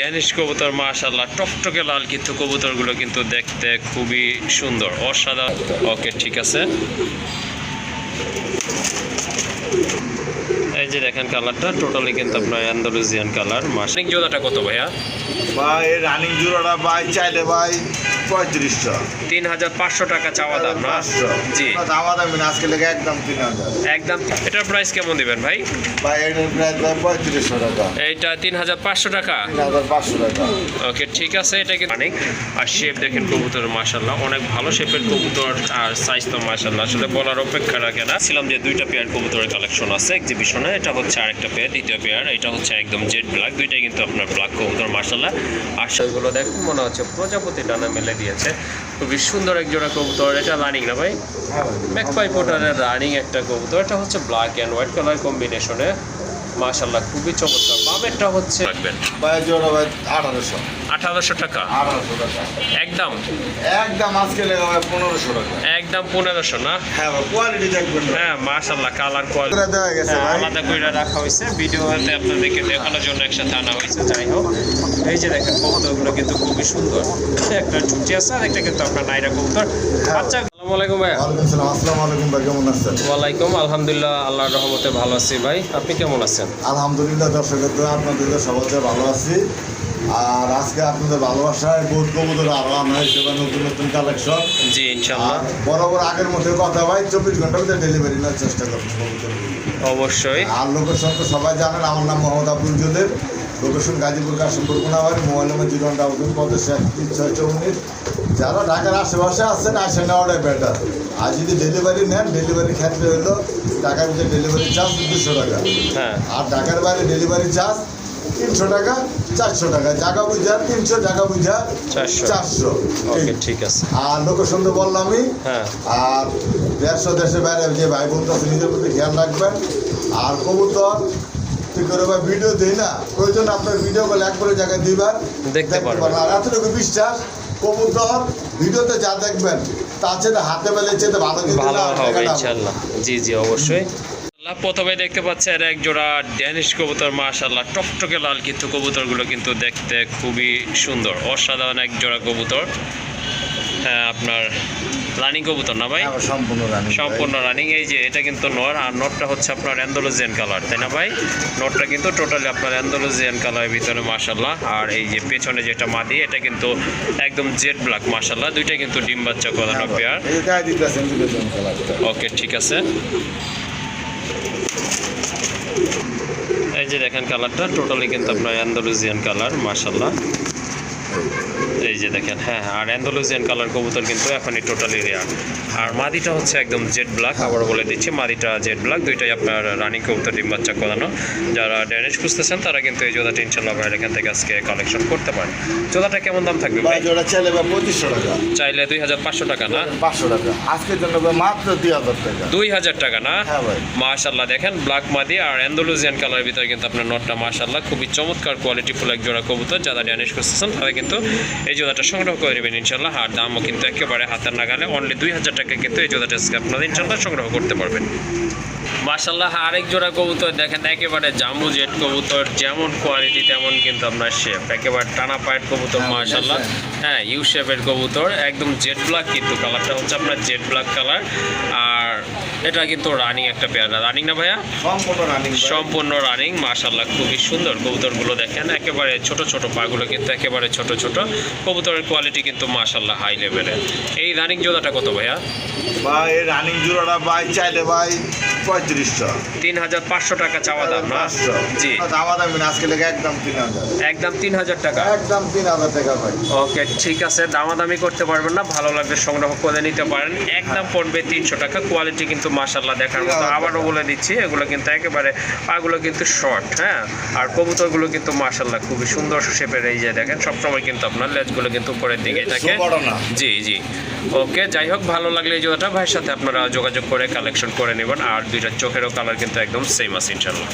Danish কবুতর মাশাল্লাহ টকটকে লাল কিন্তু কবুতরগুলো কিন্তু দেখতে খুবই সুন্দর, অসাধারণ। ওকে, ঠিক আছে। যে দেখেন কালারটা টোটালি কিন্তু আপনার অ্যান্ডালুজিয়ান কালার। মাসিক জোড়াটা কত ভাইয়া? ভাই রানিং জোড়াটা ভাই চাইলে ভাই পঁয়ত্রিশশো। তিন হাজার পাঁচশো টাকা চাওয়া দাম না? জি। দামা দামি আজকে লেগে একদম তিন হাজার একদম। এটার প্রাইস কেমন দিবেন ভাই? ভাই এটার প্রাইস ভাই পঁয়ত্রিশশো টাকা। এইটা তিন হাজার পাঁচশো টাকা? তিন হাজার পাঁচশো টাকা। ওকে ঠিক আছে এটা কিন্তু অনেক আর শেপ দেখেন কবুতর মাশাল্লাহ অনেক ভালো শেপের কবুতর আর সাইজ তো মাশাল্লাহ আসলে বলার অপেক্ষা রাখে না। ছিলাম যে দুইটা পেয়ার কবুতরের কালেকশন আছে এক্সিবিশনে এটা হচ্ছে আরেকটা পেয়ার দ্বিতীয় পেয়ার এটা হচ্ছে একদম জেড ব্ল্যাক দুইটাই কিন্তু আপনার ব্ল্যাক কবুতর মার্শাল্লাহ আর সেগুলো দেখুন মনে হচ্ছে প্রজাপতি ডানা মেলে দিয়েছে। খুবই সুন্দর এক জোড়া কবুতর এটা রানিং না ভাই? ম্যাকপাই পোটারের রানিং একটা কবুতর এটা হচ্ছে ব্ল্যাক অ্যান্ড হোয়াইট কালার কম্বিনেশনে মাশাল্লাহ খুবই চমৎকার। বামেরটা হচ্ছে রাখবেন। ভাই জোড়া ভাই আঠারোশো। আঠারোশো টাকা। আঠারোশো টাকা। একদম? একদম আজকে পনেরোশো টাকা। একদম পনেরোশো না? হ্যাঁ কোয়ালিটি দেখবেন হ্যাঁ মাশাল্লাহ কালার কোয়ালিটি দেওয়া গেছে আলাদা করে রাখা হয়েছে। ভিডিওতে আপনাদেরকে দেখানোর জন্য একসাথে আনা হয়েছে যাই হোক। এই যে দেখেন কবুতরগুলো কিন্তু খুবই সুন্দর। একটা চুটি আছে আর একটা কিন্তু আপনার নাইরা কবুতর। আচ্ছা আসসালামু আলাইকুম ভাই আসসালামু। আলাইকুম ভাই কেমন আছেন? ওয়ালাইকুম আলহামদুলিল্লাহ আল্লাহর রহমতে ভালো আছি ভাই। আপনি কেমন আছেন? আলহামদুলিল্লাহ দর্শকের তো আপনাদের সবাই ভালো আছি। আর আজকে আপনাদের ভালোবাসায় বহুত কবুতর আরও আনা হয়েছে বা নতুন নতুন কালেকশন জি ইনশাল্লাহ বরাবর আগের মতো কথা ভাই চব্বিশ ঘণ্টার ভিতরে ডেলিভারি নেওয়ার চেষ্টা করবেন অবশ্যই। আর লোকেশন তো সবাই জানেন আমার নাম Mohammad Abdul জুদের location Gazipur Kashimpur Konabari mobile number zero one double পঞ্চাশ একত্রিশ ছয় চৌত্রিশ যারা ঢাকার আশেপাশে আসছেন আসে নেওয়াটাই বেটার আর যদি ডেলিভারি নেন ডেলিভারি ক্ষেত্রে হলো ঢাকার ভিতরে ডেলিভারি চার্জ দুশো টাকা। হ্যাঁ। আর ঢাকার বাইরে ডেলিভারি চার্জ তিনশো টাকা চারশো টাকা। জায়গা বুঝা তিনশো জায়গা বুঝা চারশো। ঠিক? আছে। আর লোকেশন তো বললামই হ্যাঁ। আর দেড়শো দেশের বাইরে যে ভাই আছে নিজের প্রতি খেয়াল রাখবেন। আর কবুতর তুই করে ভাই ভিডিও দিই না প্রয়োজন আপনার ভিডিও কল একবারে জায়গায় দিবেন দেখতে পারবেন। আর এতটুকু বিশ্বাস কবুতর ভিডিওতে যা দেখবেন তার চেয়ে হাতে বেলে চেয়ে ভালো কিন্তু ভালো হবে ইনশাল্লাহ জি জি অবশ্যই। প্রথমে দেখতে পাচ্ছেন এক জোড়া ড্যানিশ কবুতর মাশাল্লাহ টকটকে লাল কিন্তু কবুতরগুলো কিন্তু দেখতে খুবই সুন্দর অসাধারণ এক জোড়া কবুতর। হ্যাঁ আপনার রানিং কবুতর না ভাই? হ্যাঁ, সম্পূর্ণ রানি সম্পূর্ণ রানিং এই যে এটা কিন্তু নর আর নটটা হচ্ছে আপনার অ্যান্ডোলজিয়ান কালার তাই না ভাই? নটটা কিন্তু টোটালি আপনার অ্যান্ডোলজিয়ান কালারের ভিতরে মাশাল্লাহ আর এই যে পেছনে যেটা মাদি এটা কিন্তু একদম জেড ব্ল্যাক মাশাল্লাহ দুইটা কিন্তু ডিম বাচ্চা করানো পেয়ার। দিতেছেন খেলাটা ওকে ঠিক আছে। এই যে দেখেন কালারটা টোটালি কিন্তু আপনার অ্যান্ডালুজিয়ান কালার মাশাল্লাহ এই যে দেখেন হ্যাঁ আর অ্যান্ডালুজিয়ান কালার কবুতর কিন্তু এখনই টোটালি রেয়ার আর মাদিটা হচ্ছে একদম জেড ব্ল্যাক আবার বলে দিচ্ছি মাদিটা জেড ব্ল্যাক দুইটাই আপনার রানিং কবুতর ডিম বাচ্চা করানো। যারা ড্যানিশ খুঁজতেছেন তারা কিন্তু এই জোড়াটা ইনশাল্লাহ ভাইয়ের এখান থেকে আজকে কালেকশন করতে পারেন। জোড়াটা কেমন দাম থাকবে ভাই? জোড়া চাইলে ভাই পঁচিশশো টাকা। চাইলে দুই হাজার পাঁচশো টাকা না? পাঁচশো টাকা। আজকের জন্য মাত্র দুই হাজার টাকা। দুই হাজার টাকা না? হ্যাঁ মাশাল্লাহ দেখেন ব্ল্যাক মাদি আর অ্যান্ডালুজিয়ান কালারের ভিতরে কিন্তু আপনার নটটা মাশাল্লাহ খুবই চমৎকার কোয়ালিটি ফুল এক জোড়া কবুতর। যারা ড্যানিশ খুঁজতেছেন তারা কিন্তু এই জোড়াটা সংগ্রহ করে নেবেন ইনশাল্লাহ। আর দামও কিন্তু একেবারে হাতের নাগালে। অনলি দুই হাজার টাকা কিন্তু এই জোড়াটা আজকে আপনারা ইনশাল্লাহ সংগ্রহ করতে পারবেন। মাশাল্লাহ আরেক জোড়া কবুতর দেখেন একেবারে জাম্বু জেট কবুতর যেমন কোয়ালিটি তেমন কিন্তু আপনার শেপ একেবারে টানা পায়ের কবুতর হ্যাঁ, মাশাল্লাহ। হ্যাঁ ইউ শেপের কবুতর একদম জেড ব্ল্যাক কিন্তু। কালারটা হচ্ছে আপনার জেড ব্ল্যাক কালার আর এটা কিন্তু রানিং একটা পেয়ারা রানিং না ভাইয়া? সম্পূর্ণ রানিং সম্পূর্ণ রানিং মাশাল্লাহ খুবই সুন্দর। কবুতরগুলো দেখেন একেবারে ছোট ছোট পাগুলো কিন্তু একেবারে ছোট ছোট। কবুতরের কোয়ালিটি কিন্তু মাশাল্লাহ হাই লেভেলের এই রানিং জোড়াটা কত ভাইয়া? ভাই এই রানিং জোড়াটা ভাই চাইলে ভাই পঁয়ত্রিশশো। তিন হাজার পাঁচশো টাকা চাওয়া দাম পাঁচশো। জি। দামা দামি আজকে লেগে একদম তিন হাজার। একদম তিন হাজার টাকা? একদম তিন হাজার টাকা ভাই। ওকে ঠিক আছে দামাদামি করতে পারবেন না ভালো লাগলে সংগ্রহ করে নিতে পারেন। একদম পড়বে তিনশো টাকা কোয়ালিটি কিন্তু মাশাল্লাহ দেখার মতো। আবারও বলে দিচ্ছি এগুলো কিন্তু একেবারে পাগুলো কিন্তু শর্ট হ্যাঁ? আর কবুতরগুলো কিন্তু মাশাল্লাহ খুবই সুন্দর শেপের এই যে দেখেন সবসময় কিন্তু আপনার লেজগুলো কিন্তু উপরের দিকে থাকে। জি জি। ওকে যাই হোক ভালো লাগলে এই জোড়াটা ভাইয়ের সাথে আপনারা যোগাযোগ করে কালেকশন করে নেবেন, আর দুইটা চোখেরও কালার কিন্তু একদম সেম আছে ইনশাল্লাহ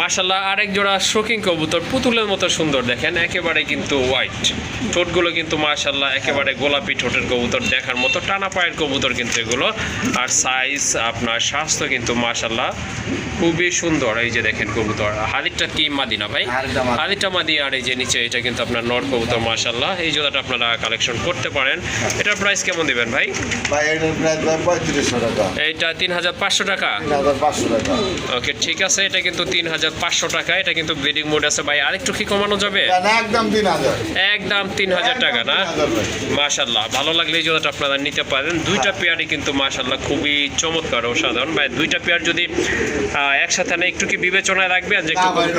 মাশাল্লাহ আরেক জোড়া শোকিং কবুতর, পুতুলের মতো সুন্দর দেখেন, একেবারে কিন্তু হোয়াইট ঠোঁটগুলো কিন্তু মাশাল্লাহ একেবারে গোলাপি ঠোঁটের কবুতর দেখার মতো, টানা পায়ের কবুতর কিন্তু এগুলো। আর সাইজ আপনার স্বাস্থ্য কিন্তু মাশাল্লাহ খুবই সুন্দর এই যে দেখেন কবুতর। হালিরটা কি মাদিনা ভাই? হালিরটা মাদি। আর এই যে নিচে এটা কিন্তু আপনার নর কবুতর মাশাল্লাহ এই জোড়াটা আপনারা কালেকশন করতে পারেন। এটার প্রাইস কেমন দিবেন ভাই? এইটা তিন হাজার পাঁচশো টাকা। ওকে ঠিক আছে। এটা কিন্তু তিন হাজার পাঁচশো টাকা। এটা কিন্তু ব্রিডিং মোড আছে ভাই। আরেকটু কি কমানো যাবে? না, একদম তিন হাজার একদম তিন হাজার টাকা না? মাশাল্লাহ ভালো লাগলে এই জোড়াটা আপনারা নিতে পারেন। দুইটা পেয়ারই কিন্তু মাশাল্লাহ খুবই চমৎকার ও সাধারণ। ভাই দুইটা পেয়ার যদি একসাথে না একটু কি বিবেচনায় রাখবেন যে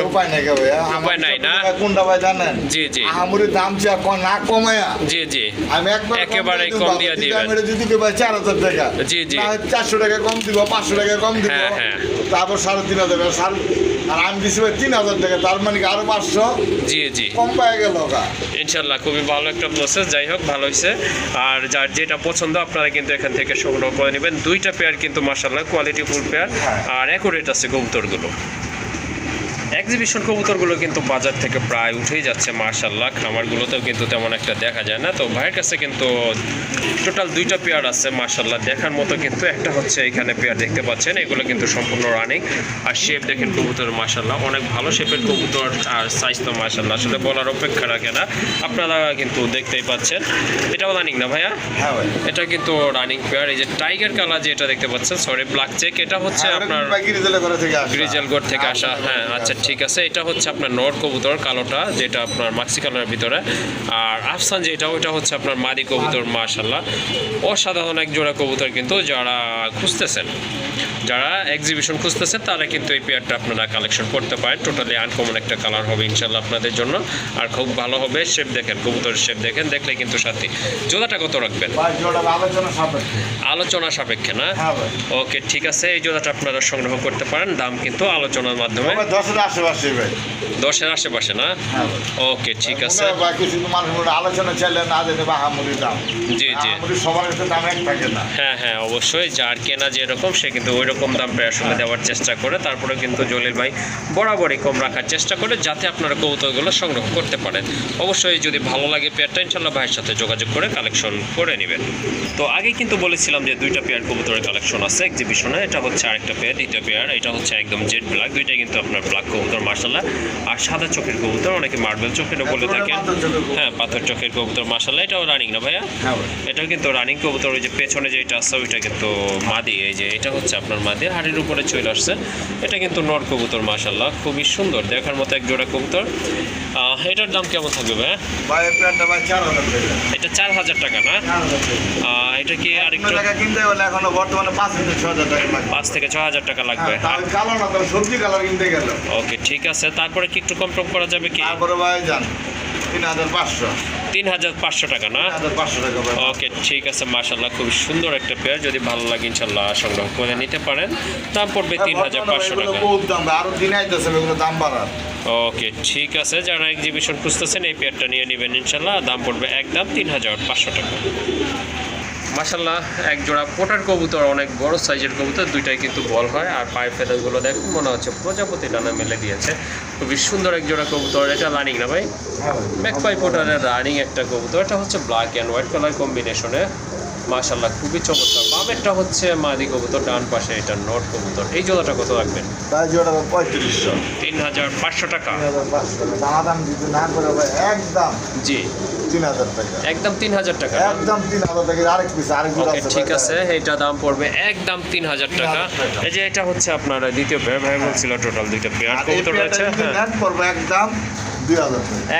উপায় নাই আমার উপায় না? কোনটা ভাই জানেন জি জি আহামরি দাম চা না কমায়া জি জি আমি একবার একেবারে কম দিয়ে দিবেন। আমি যদি কে ভাই চার হাজার টাকা জি, জি। চারশো টাকা কম দিব পাঁচশো টাকা কম দিব হ্যাঁ, হ্যাঁ। তারপর সাড়ে তিন হাজার সাড়ে আর আমি দিছি ভাই তিন হাজার টাকা তার মানে আরও পাঁচশো? জি জি। কম গেল ইনশাল্লাহ খুবই ভালো একটা প্রসেস যাই হোক ভালো হয়েছে আর যার যেটা পছন্দ আপনারা কিন্তু এখান থেকে সংগ্রহ করে নেবেন। দুইটা পেয়ার কিন্তু মাসাল্লাহ কোয়ালিটি ফুল পেয়ার হ্যাঁ। আর অ্যাকুরেট আছে কবুতরগুলো এক্সিবিশন কবুতরগুলো কিন্তু বাজার থেকে প্রায় উঠেই যাচ্ছে মার্শাল্লাহ খামারগুলোতেও কিন্তু তেমন একটা দেখা যায় না। তো ভাইয়ের কাছে কিন্তু টোটাল দুইটা পেয়ার আছে মার্শাল্লাহ দেখার মতো কিন্তু একটা হচ্ছে এখানে পেয়ার দেখতে পাচ্ছেন। এগুলো কিন্তু সম্পূর্ণ রানিং আর শেপ দেখেন কবুতর মার্শাল্লাহ অনেক ভালো শেপের কবুতর আর সাইজ তো মার্শাল্লাহ আসলে বলার অপেক্ষা রাখে না। আপনারা কিন্তু দেখতেই পাচ্ছেন। এটাও রানিং না ভাইয়া? হ্যাঁ এটা কিন্তু রানিং পেয়ার। এই যে টাইগার কালার যেটা দেখতে পাচ্ছেন সরি ব্ল্যাক চেক এটা হচ্ছে হ্যাঁ, আপনার। গ্রিজেলগড় থেকে আসা। হ্যাঁ আচ্ছা ঠিক আছে এটা হচ্ছে আপনার নর কবুতর কালোটা যেটা আপনার মাক্সি কালারের ভিতরে। আর আফসান যেটা ওইটা হচ্ছে আপনার মাদি কবুতর মাশাল্লাহ অসাধারণ এক জোড়া কবুতর কিন্তু যারা খুঁজতেছেন যারা এক্সিবিশন খুঁজতেছেন তারা কিন্তু এই পেয়ারটা আপনারা কালেকশন করতে পারেন। টোটালি আনকমন একটা কালার হবে ইনশাল্লাহ আপনাদের জন্য। আর খুব ভালো হবে শেপ দেখেন কবুতরের শেপ দেখেন দেখলে কিন্তু সাথে। জোড়াটা কত রাখবেন? আলোচনা সাপেক্ষে। না? হ্যাঁ ওকে ঠিক আছে এই জোড়াটা আপনারা সংগ্রহ করতে পারেন। দাম কিন্তু আলোচনার মাধ্যমে। আশেপাশে ভাই। দশের আশেপাশে না? হ্যাঁ ওকে ঠিক আছে। হয় হয় আলোচনা চাইলে না দিতে বা হামুরির দাম। জি, জি। সবার একটা দাম এক থাকে না। হ্যাঁ হ্যাঁ অবশ্যই। যার কেনা যেরকম সে কিন্তু ওই রকম দাম প্রায় আসলে দেওয়ার চেষ্টা করে। তারপরে কিন্তু জলিল ভাই বরাবরই কম রাখার চেষ্টা করে যাতে আপনারা কৌতুকগুলো সংগ্রহ করতে পারেন। অবশ্যই যদি ভালো লাগে পেয়ারটা ইনশাল্লাহ ভাইয়ের সাথে যোগাযোগ করে কালেকশন করে নেবেন। তো আগে কিন্তু বলেছিলাম যে দুইটা পেয়ার কবুতরের কালেকশন আছে এক্সিবিশনে এটা হচ্ছে আরেকটা পেয়ার দ্বিতীয় পেয়ার। এটা হচ্ছে একদম জেড ব্ল্যাক দুইটাই কিন্তু আপনার ব্ল্যাক কবুতর মার্শাল্লাহ আর সাদা চোখের কবুতর অনেকে মার্বেল চোখেরও বলে পাথর চোখের কবুতর। হ্যাঁ পাথর চোখের কবুতর মার্শাল্লাহ এটাও রানিং না ভাইয়া? হ্যাঁ এটাও কিন্তু রানিং কবুতর ওই যে পেছনে যেটা আসছে ওইটা কিন্তু মাদি এই যে এটা হচ্ছে আপনার মাদি। হাড়ির উপরে চলে আসছে। এটা কিন্তু নর কবুতর মাশাল্লাহ। খুবই সুন্দর দেখার মতো এক জোড়া কবুতর। এটার দাম কেমন থাকবে ভাই? ভাই প্যান্টটা ভাই চার হাজার এটা চার হাজার টাকা না? এটা কি আর আরেকটু টাকা কিনতে হলে এখন বর্তমানে পাঁচ থেকে ছ হাজার টাকা লাগবে। পাঁচ থেকে ছ হাজার টাকা লাগবে। হ্যাঁ, কালো না সবজি কালার কিনতে গেল ওকে ঠিক আছে। তারপরে কি একটু কম টম করা যাবে কি? তারপরে ভাই যান তিন হাজার পাঁচশো টাকা না? ওকে ঠিক আছে মাসাল্লাহ খুব সুন্দর একটা পেয়ার যদি ভালো লাগে ইনশাল্লাহ সংগ্রহ করে নিতে পারেন। দাম পড়বে তিন হাজার পাঁচশো টাকা। বহুত দাম ভাই, আরও দিন আইতেছে দাম বাড়ার। ওকে ঠিক আছে যারা এক্সিবিশন খুঁজতেছেন এই পেয়ারটা নিয়ে নেবেন ইনশাল্লাহ দাম পড়বে একদম তিন হাজার পাঁচশো টাকা। মাসাল্লাহ এক জোড়া পোটার কবুতর অনেক বড় সাইজের কবুতর দুইটাই কিন্তু বল হয়। আর পায়ের ফেদারগুলো দেখুন মনে হচ্ছে প্রজাপতি ডানা মেলে দিয়েছে। খুবই সুন্দর এক জোড়া কবুতর এটা রানিং না ভাই? ম্যাকপাই পোটারের রানিং একটা কবুতর এটা হচ্ছে ব্ল্যাক অ্যান্ড হোয়াইট কালার কম্বিনেশনে মাশাল্লাহ খুবই চমৎকার। বামেরটা হচ্ছে মাদি কবুতর ডান পাশে এটা নট কবুতর। এই জোড়াটা কত রাখবেন? পঁয়ত্রিশশো। তিন হাজার পাঁচশো টাকা। একদম। জি। একদম তিন হাজার টাকা। একদম তিন হাজার টাকা। আরেক পিস আরেক জোড়া ঠিক আছে এইটা দাম পড়বে একদম তিন হাজার টাকা। 3,000 টাকা। এই যে এটা হচ্ছে আপনার দ্বিতীয় পেয়ার ভাই বলছিল টোটাল দুইটা পেয়ার কবুতর যদি হ্যাঁ। পড়বে একদম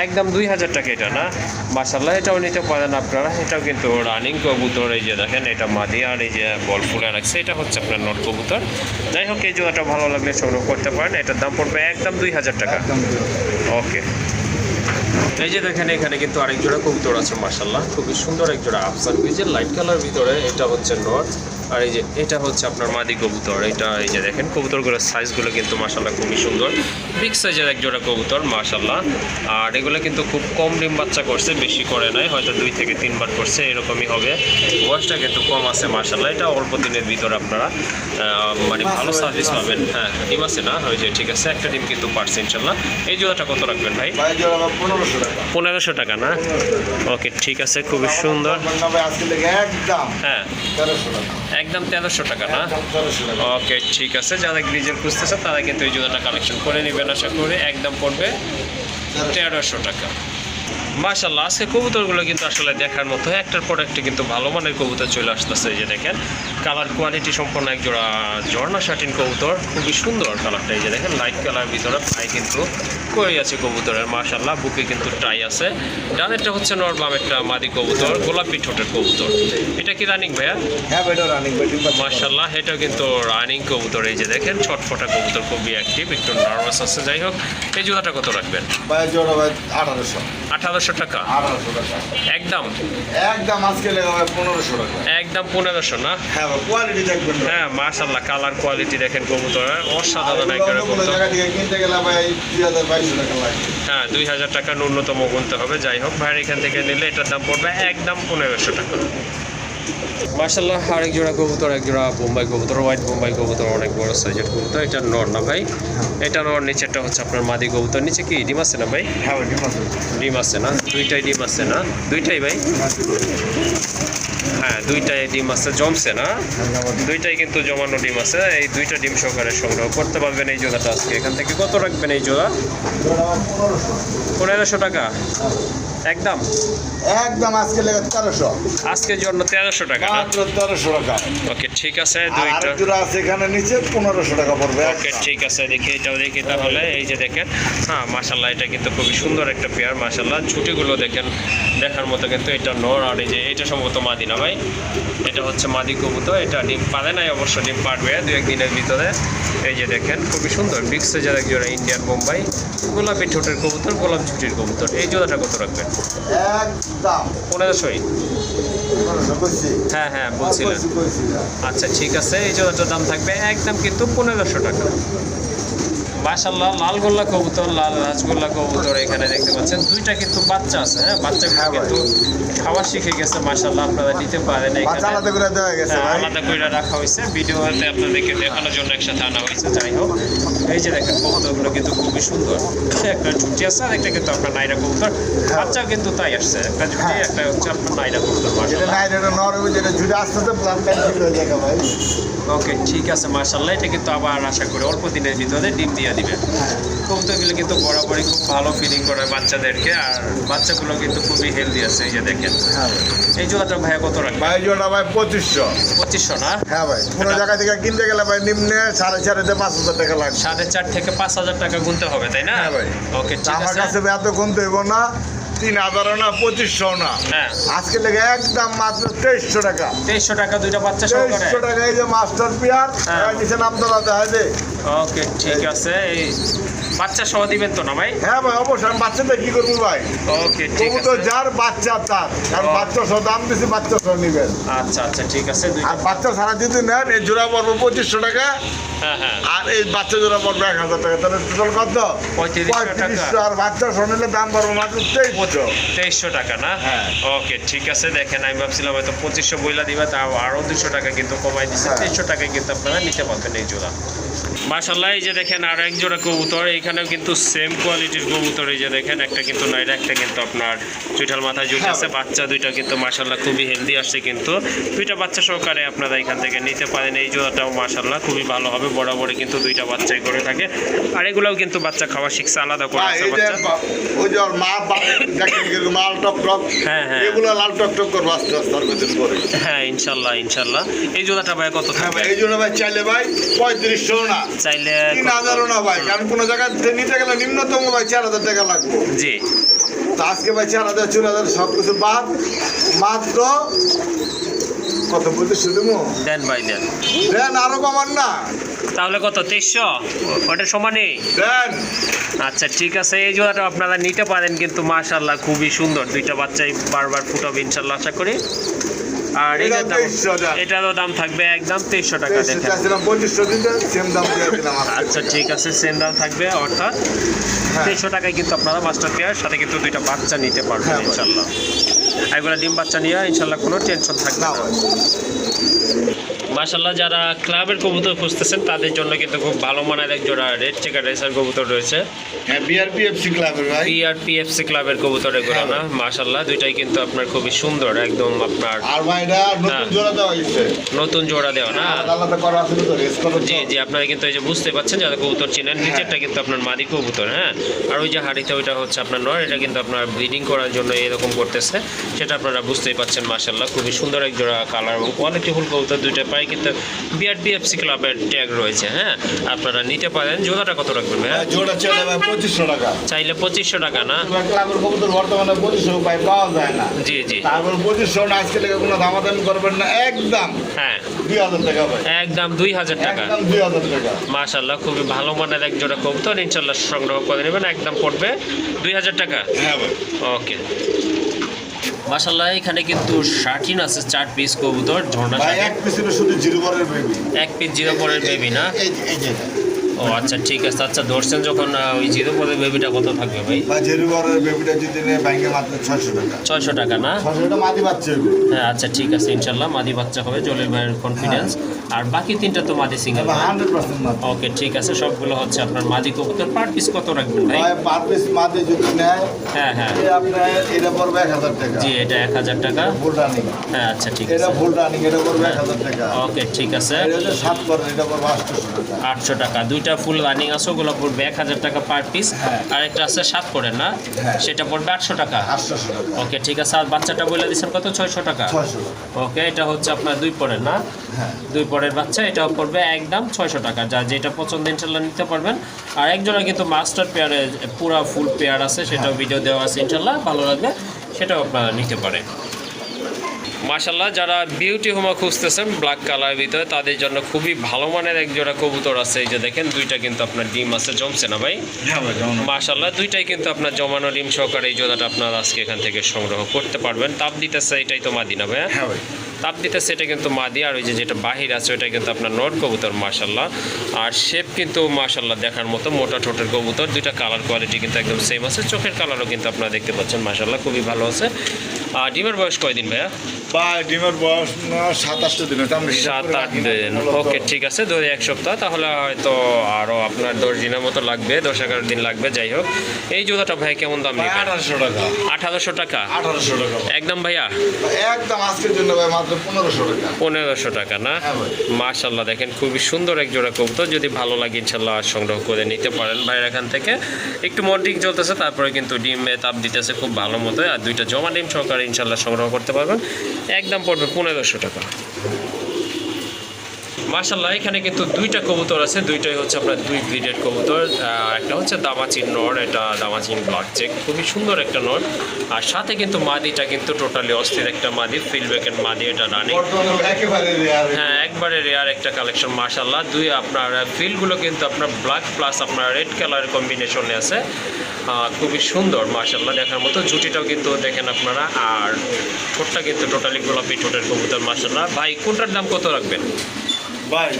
একদম দুই হাজার টাকা এটা না? মাসাল্লাহ এটাও নিতে পারেন আপনারা। এটাও কিন্তু রানিং কবুতর এই যে দেখেন এটা মাদি আর এই যে বল ফুলে রাখছে। এটা হচ্ছে আপনার নট কবুতর। যাই হোক এই জোড়াটা ভালো লাগলে সংগ্রহ করতে পারেন। এটার দাম পড়বে একদম দুই হাজার টাকা। ওকে এই যে দেখেন, এখানে কিন্তু আরেক জোড়া কবুতর আছে মার্শাল্লাহ খুবই সুন্দর এক জোড়া আফসান বীজের লাইট কালার ভিতরে এটা হচ্ছে নট। আর এই যে এটা হচ্ছে আপনার মাদি কবুতর। এটা এই যে দেখেন, কবুতরগুলোর সাইজগুলো কিন্তু মাসাল্লাহ খুবই সুন্দর। বিগ সাইজের এক জোড়া কবুতর মাসাল্লাহ আর এগুলো কিন্তু খুব কম ডিম বাচ্চা করছে, বেশি করে নাই, হয়তো দুই থেকে তিনবার করছে, এরকমই হবে। বয়সটা কিন্তু কম আছে মার্শাল্লাহ এটা অল্প দিনের ভিতরে আপনারা মানে ভালো সার্ভিস পাবেন। হ্যাঁ ডিম আছে না? ওই যে ঠিক আছে। একটা ডিম কিন্তু পারছে ইনশাল্লাহ এই জোড়াটা কত রাখবেন ভাই? পনেরোশো। পনেরোশো টাকা, না? ওকে, ঠিক আছে, খুবই সুন্দর। হ্যাঁ। একদম তেরোশো টাকা, না? ওকে, ঠিক আছে, যারা গ্রিজের খুঁজতেছে, তারা কিন্তু এই জুতাটা কালেকশন করে নেবেন, আশা করি। একদম পড়বে তেরোশো টাকা। মাশাল্লাহ আজকে কবুতরগুলো কিন্তু আসলে দেখার মতো একটার পর একটা কিন্তু ভালো মানের কবুতর চলে আসতেছে এই যে দেখেন। কালার কোয়ালিটি সম্পন্ন এক জোড়া ঝর্ণা শাটিন কবুতর খুবই সুন্দর কালারটা এই যে দেখেন লাইট কালার ভিতরে পাই কিন্তু করে আছে কবুতরের মাশাল্লাহ বুকে কিন্তু টাই আছে। ডানেরটা হচ্ছে নর বামেরটা মাদি কবুতর গোলাপি ঠোঁটের কবুতর। এটা কি রানিং ভাইয়া? হ্যাঁ ভাই রানিং। মাশাল্লাহ এটা কিন্তু রানিং কবুতর এই যে দেখেন ছটফটা কবুতর খুবই অ্যাক্টিভ একটু নার্ভাস আছে যাই হোক। এই জোড়াটা কত রাখবেন? ভাই জোড়া ভাই আঠারোশো। আঠারোশো আঠারোশো টাকা। একদম একদম আজকে পনেরোশো টাকা। একদম পনেরোশো না? হ্যাঁ কোয়ালিটি দেখবেন। হ্যাঁ মাশাল্লাহ কালার কোয়ালিটি দেখেন কবুতর অসাধারণ একটা কবুতর। থেকে কিনতে গেলে ভাই দুই হাজার বাইশশো টাকা লাগে হ্যাঁ দুই হাজার টাকা ন্যূনতম গুনতে হবে যাই হোক ভাইয়ের এখান থেকে নিলে এটার দাম পড়বে একদম পনেরোশো টাকা। মার্শাল্লাহ আরেক জোড়া কবুতর এক জোড়া বোম্বাই কবুতর হোয়াইট বোম্বাই কবুতর অনেক বড় সাইজের কবুতর। এটা নর না ভাই? এটা নর নিচেরটা হচ্ছে আপনার মাদি কবুতর। নিচে কি ডিম আছে না ভাই? হ্যাঁ ডিম আছে। না? দুইটাই ডিম আছে না? দুইটাই ভাই? হ্যাঁ দুইটাই ডিম আছে জমছে না? দুইটাই কিন্তু জমানো ডিম আছে। এই দুইটা ডিম সহকারে সংগ্রহ করতে পারবেন এই জোড়াটা আজকে। এখান থেকে কত রাখবেন এই জোড়া? পনেরোশো টাকা? একদম? একদম আজকে লেগে তেরোশো। আজকের জন্য তেরোশো টাকা মাত্র তেরোশো টাকা। ওকে ঠিক আছে দুইটা জোড়া আছে এখানে নিচে পনেরোশো টাকা পড়বে ওকে ঠিক আছে দেখি এটাও দেখি তাহলে এই যে দেখেন। হ্যাঁ মাশাল্লাহ এটা কিন্তু খুবই সুন্দর একটা পেয়ার মাশাল্লাহ ছুটিগুলো দেখেন দেখার মতো কিন্তু এটা নর আর এই যে এটা সম্ভবত মাদিনা ভাই। এটা হচ্ছে মাদি কবুতর এটা ডিম পারে নাই অবশ্য ডিম পারবে দু একদিনের ভিতরে। এই যে দেখেন খুবই সুন্দর। বিগ সাইজের এক জোড়া ইন্ডিয়ান বোম্বাই গোলাপি ঠোঁটের কবুতর গোলাপ ঝুটির কবুতর। এই জোড়াটা কত রাখবেন? পনেরোশোই পনেরোশো হ্যাঁ হ্যাঁ না। আচ্ছা ঠিক আছে। এই জোড়াটার দাম থাকবে একদম কিন্তু পনেরোশো টাকা। মাশাল্লাহ লাল গোল্লা কবুতর লাল রাজগোল্লা কবুতর এখানে দেখতে পাচ্ছেন। দুইটা কিন্তু বাচ্চা আছে হ্যাঁ? হ্যাঁ ভাই। কিন্তু খাওয়া শিখে গেছে মাশাল্লাহ আপনারা নিতে পারেন বাচ্চা আলাদা করে দেওয়া গেছে হ্যাঁ, আলাদা করে রাখা হয়েছে। ভিডিও হতে আপনাদেরকে দেখানোর জন্য একসাথে আনা হয়েছে যাই হোক। এই যে দেখেন কবুতরগুলো কিন্তু খুবই সুন্দর। একটা ঝুটি আছে আর একটা কিন্তু আপনার নাইরা কবুতর। বাচ্চাও কিন্তু তাই আসছে। একটা ঝুটি একটা হচ্ছে আপনার নাইরা কবুতর মাশাল্লাহ এটা নরম যেটা জুড়ে আসতে হয়ে ওকে ঠিক আছে মার্শাল্লাহ এটা কিন্তু আবার আশা করি অল্প দিনের ভিতরে ডিম দিয়ে দিবে। কবুতরগুলো কিন্তু বরাবরই খুব ভালো ফিলিং করে বাচ্চাদেরকে আর বাচ্চাগুলো কিন্তু খুবই হেলদি আছে এই যে দেখেন। হ্যাঁ এই জোড়াটা ভাই কত রাখবে ভাই জোড়া ভাই পঁচিশশো। পঁচিশশো না? হ্যাঁ ভাই কোনো জায়গা থেকে কিনতে গেলে ভাই নিম্নে সাড়ে চারিতে পাঁচ হাজার টাকা লাগবে। সাড়ে চার থেকে পাঁচ হাজার টাকা গুনতে হবে তাই না? হ্যাঁ ভাই। ওকে আমার কাছে এত গুনতে হইব না। তিন হাজারও না পঁচিশশো না। হ্যাঁ। আজকে লেগে একদম মাত্র তেইশশো টাকা। তেইশশো টাকা দুইটা বাচ্চা তেইশশো টাকা এই যে মাস্টার পিয়ার হ্যাঁ। নিচে নাম তোলা দেখা ওকে ঠিক আছে। এই বাচ্চা সহ দিবেন তো না ভাই? হ্যাঁ ভাই অবশ্যই আমি বাচ্চাদের কি করব ভাই? ওকে ঠিক আছে। যার বাচ্চা তার কারণ বাচ্চা সহ দাম দিছি বাচ্চা সহ নিবেন। আচ্ছা আচ্ছা ঠিক আছে আর বাচ্চা ছাড়া যদি নেন এই জোড়া পড়ব পঁচিশশো টাকা। হ্যাঁ হ্যাঁ। আর এই বাচ্চা জোড়া পড়বে এক হাজার টাকা। তাহলে টোটাল কত? পঁয়ত্রিশশো টাকা। আর বাচ্চা সহ নিলে দাম পড়ব মাত্র তেইশশো। তেইশশো টাকা না? হ্যাঁ। ওকে ঠিক আছে দেখেন আমি ভাবছিলাম হয়তো পঁচিশশো বইলা দিবা তাও আরও দুশো টাকা কিন্তু কমাই দিচ্ছে হ্যাঁ। তেইশশো টাকায় কিন্তু আপনারা নিতে পারবেন এই জোড়া। মার্শাল্লাহ এই যে দেখেন আর এক জোড়া কবুতর এখানেও কিন্তু সেম কোয়ালিটির কবুতর এই যে দেখেন একটা কিন্তু নাইরা একটা কিন্তু আপনার চুইঠাল মাথায় জুটে আছে বাচ্চা দুইটা কিন্তু মার্শাল্লাহ খুবই হেলদি আসছে কিন্তু। দুইটা বাচ্চা সহকারে আপনারা এখান থেকে নিতে পারেন এই জোড়াটাও মার্শাল্লাহ খুবই ভালো হবে বরাবরই কিন্তু দুইটা বাচ্চাই করে থাকে। আর এগুলোও কিন্তু বাচ্চা খাওয়া শিখছে আলাদা করে আছে এই যে বাচ্চা। ওই যে ওর মা বাপ দেখেন কীরকম লাল টক টক। হ্যাঁ, হ্যাঁ। এগুলো লাল টক টক করব আস্তে আস্তে আর ভিতরে করে হ্যাঁ ইনশাল্লাহ ইনশাল্লাহ এই জোড়াটা ভাই কত হ্যাঁ থাকবে? এই জন্য ভাই চাইলে ভাই পঁয়ত্রিশশো না। চাইলে তিন হাজারও না ভাই কারণ কোনো জায়গায় নিতে গেলে নিম্নতম ভাই চার হাজার টাকা লাগবে। জি। তো আজকে ভাই চার হাজার চার হাজার সব কিছু বাদ। মাত্র কত পঁচিশশো দেবো? দেন ভাই দেন। দেন আরও কমান না। তাহলে কত তেইশশো? ওটা সমানই দেন। আচ্ছা ঠিক আছে এই জোড়াটা আপনারা নিতে পারেন কিন্তু মাশাল্লাহ খুবই সুন্দর। দুইটা বাচ্চাই বারবার ফুটাবে ইনশাল্লাহ আশা করি। আর এটা এটার দাম এটারও দাম থাকবে একদম তেইশশো টাকা। আচ্ছা ঠিক আছে সেম দাম থাকবে অর্থাৎ হ্যাঁ। তেইশশো টাকায় কিন্তু আপনারা মাস্টার পেয়ার সাথে কিন্তু দুইটা বাচ্চা নিতে পারবেন হ্যাঁ, ইনশাল্লাহ। এগুলো ডিম বাচ্চা নিয়ে ইনশাল্লাহ কোনো টেনশন থাকবে না মাশাল্লাহ যারা ক্লাবের কবুতর খুঁজতেছেন তাদের জন্য কিন্তু খুব ভালো মানের এক জোড়া রেড চেকার রেসার কবুতর রয়েছে। হ্যাঁ বিআরপি এফসি ক্লাবের ভাই। পিআরপিএফসি ক্লাবের কবুতর এগুলো হ্যাঁ, না? মাশাল্লাহ দুইটাই কিন্তু আপনার খুবই সুন্দর একদম আপনার আর ভাই এটা নতুন হ্যাঁ। জোড়া দেওয়া হয়েছে। নতুন জোড়া দেওয়া না? আলাদা করা আছে তো রেস করা জি জি আপনারা কিন্তু এই যে বুঝতে পারছেন যারা কবুতর চিনেন নিচেরটা কিন্তু আপনার মাদি কবুতর হ্যাঁ? আর ওই যে হাড়িতে ওইটা হচ্ছে আপনার নর এটা কিন্তু আপনার ব্রিডিং করার জন্য এরকম করতেছে সেটা আপনারা বুঝতেই পারছেন মাশাল্লাহ খুবই সুন্দর এক জোড়া কালার এবং কোয়ালিটি ফুল কবুতর দুইটা পাই কিন্তু বিআরবিএফসি ক্লাবের ট্যাগ রয়েছে হ্যাঁ? আপনারা নিতে পারেন। জোড়াটা কত রাখবেন ভাই হ্যাঁ, জোড়া চলে ভাই পঁচিশশো টাকা। চাইলে পঁচিশশো টাকা না? ক্লাবের কবুতর বর্তমানে পঁচিশশো ভাই পাওয়া যায় না। জি জি। তারপর পঁচিশশো না আজকে লেগে কোনো দামাদামি করবেন না। একদম হ্যাঁ। দুই হাজার টাকা ভাই। একদম দুই হাজার টাকা। একদম দুই হাজার টাকা। মাশাল্লাহ খুবই ভালো মানের এক জোড়া কবুতর। ইনশাল্লাহ সংগ্রহ করে নেবেন। একদম পড়বে দুই হাজার টাকা। হ্যাঁ ভাই। ওকে। মাশাল্লাহ এখানে কিন্তু শার্টিন আছে চার পিস কবুতর ঝর্ণা এক পিস শুধু জিরো পরের বেবি এক পিস জিরো পরের বেবি না? ও আচ্ছা ঠিক আছে। আচ্ছা ধরছেন যখন ওই জিরো পরের বেবিটা কত থাকবে ভাই? ভাই জিরো পরের বেবিটা যদি ব্যাংকে মাত্র ছয়শো টাকা। ছয়শো টাকা না? ছয়শো টাকা মাদি পাচ্ছে হ্যাঁ আচ্ছা ঠিক আছে ইনশাল্লাহ মাদি বাচ্চা হবে জলের ভাইয়ের কনফিডেন্স আর বাকি তিনটা তো মাদি সিঙ্গেল ওকে ঠিক আছে সবগুলো হচ্ছে আপনার মাদি কবুতর। পার পিস কত রাখবেন ভাই? পার পিস মাদি যদি নেয় হ্যাঁ হ্যাঁ। আপনার এটা পড়বে এক হাজার টাকা। জি এটা এক হাজার টাকা। ফুল রানিং হ্যাঁ আচ্ছা ঠিক এটা আছে। ফুল রানিং এটা পড়বে এক হাজার টাকা। ওকে ঠিক আছে। এটা সাত করে এটা পড়বে আটশোশো টাকা। আটশো টাকা। দুইটা ফুল রানিং আছে ওগুলো পড়বে এক হাজার টাকা পার পিস হ্যাঁ। আর একটা আছে সাত করে না? হ্যাঁ। সেটা পড়বে আটশো টাকা। ওকে ঠিক আছে। আর বাচ্চাটা বলে দিচ্ছেন কত? ছয়শো টাকা। ওকে এটা হচ্ছে আপনার দুই পরের না? হ্যাঁ দুই পরের বাচ্চা এটাও পড়বে একদম ছয়শো টাকা। যা যেটা পছন্দ ইনশাল্লাহ নিতে পারবেন। আর একজনের কিন্তু মাস্টার পেয়ারে পুরা ফুল পেয়ার আছে সেটাও ভিডিও দেওয়া আছে ইনশাল্লাহ। ভালো লাগবে সেটাও আপনারা নিতে পারেন। মাশাল্লাহ যারা বিউটি হোমা খুঁজতেছেন ব্ল্যাক কালার ভিতরে তাদের জন্য খুবই ভালো মানের এক জোড়া কবুতর আছে। এই যে দেখেন দুইটা কিন্তু আপনার ডিম আছে জমছে না ভাই? হ্যাঁ ভাই মাশাল্লাহ দুইটাই কিন্তু আপনার জমানো ডিম সহকারে এই জোড়াটা আপনার আজকে এখান থেকে সংগ্রহ করতে পারবেন। তাপ দিতেছে এটাই তো মাদি না ভাই হ্যাঁ তাপ দিতেছে এটা কিন্তু মাদি আর ওই যে যেটা বাহির আছে ওটা কিন্তু আপনার নট কবুতর মাশাল্লাহ আর শেপ কিন্তু মাশাল্লাহ দেখার মতো মোটা ঠোঁটের কবুতর দুইটা কালার কোয়ালিটি কিন্তু একদম সেম আছে। চোখের কালারও কিন্তু আপনারা দেখতে পাচ্ছেন মাশাল্লাহ খুবই ভালো আছে। আর ডিমের বয়স কয়দিন ভাইয়া? বা ডিমের বয়স না সাতাশটা দিন সাত আট দিন। ওকে ঠিক আছে ধরে এক সপ্তাহ তাহলে হয়তো আরও আপনার দশ দিনের মতো লাগবে দশ এগারো দিন লাগবে যাই হোক। এই জুতাটা ভাই কেমন দাম ভাই আঠারোশো টাকা। আঠারোশো টাকা? আঠারোশো টাকা। একদম ভাইয়া? একদম আজকের জন্য ভাই মাত্র পনেরোশো টাকা। পনেরোশো টাকা না? হ্যাঁ। মাশাল্লাহ দেখেন খুবই সুন্দর এক জোড়া কবুতর। যদি ভালো লাগে ইনশাল্লাহ সংগ্রহ করে নিতে পারেন ভাইয়ের এখান থেকে। একটু মর্নিং চলতেছে তারপরে কিন্তু ডিমে তাপ দিতেছে খুব ভালো মতো। আর দুইটা জমা ডিম সহকারে ইনশাল্লাহ সংগ্রহ করতে পারবেন। একদম পড়বে পনেরোশো টাকা। মাশাল্লাহ এখানে কিন্তু দুইটা কবুতর আছে দুইটাই হচ্ছে আপনার দুই ব্রিডের কবুতর একটা হচ্ছে দামাচিন নর এটা দামাচিন ব্লাক চেক খুবই সুন্দর একটা নর। আর সাথে কিন্তু মাদিটা কিন্তু টোটালি অস্থির একটা মাদি ফিলব্যাকের মাদি এটা রানিং হ্যাঁ একবারে রেয়ার একটা কালেকশন মার্শাল্লাহ দুই আপনার ফিলগুলো কিন্তু আপনার ব্ল্যাক প্লাস আপনার রেড কালার কম্বিনেশনে আছে। খুবই সুন্দর মার্শাল্লাহ দেখার মতো। জুটিটাও কিন্তু দেখেন আপনারা আর ঠোঁটটা কিন্তু টোটালি গোলাপি ঠোঁটের কবুতর মার্শাল্লাহ ভাই কোনটার দাম কত রাখবেন? ভাই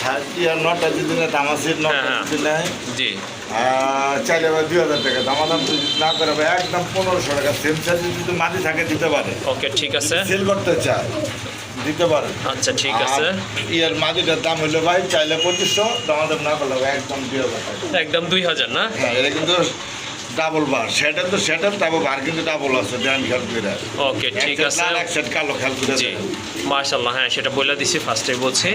সাতটি আর নটা যদি নেয় দামাসির নটা হ্যাঁ, হ্যাঁ। যদি নেয় জি। চাইলে ভাই দুই হাজার টাকা দামাদাম যদি না করে ভাই একদম পনেরোশো টাকা সেম সাইজ যদি মাটি থাকে দিতে পারে। ওকে ঠিক আছে। সেল করতে চায় দিতে পারে। আচ্ছা ঠিক আছে। ইয়ার মাটিটার দাম হলো ভাই চাইলে পঁচিশশো দামাদাম না করলে একদম দুই হাজার একদম দুই হাজার না? হ্যাঁ এটা কিন্তু ডাবল বার সেটা তো সেটা ডাবল বার কিন্তু ডাবল আছে দেন খেয়াল করে ওকে ঠিক আছে। এক সেট কালো খেয়াল করে জি। মার্শাল্লাহ হ্যাঁ সেটা বলে দিছি ফার্স্টে বলছি।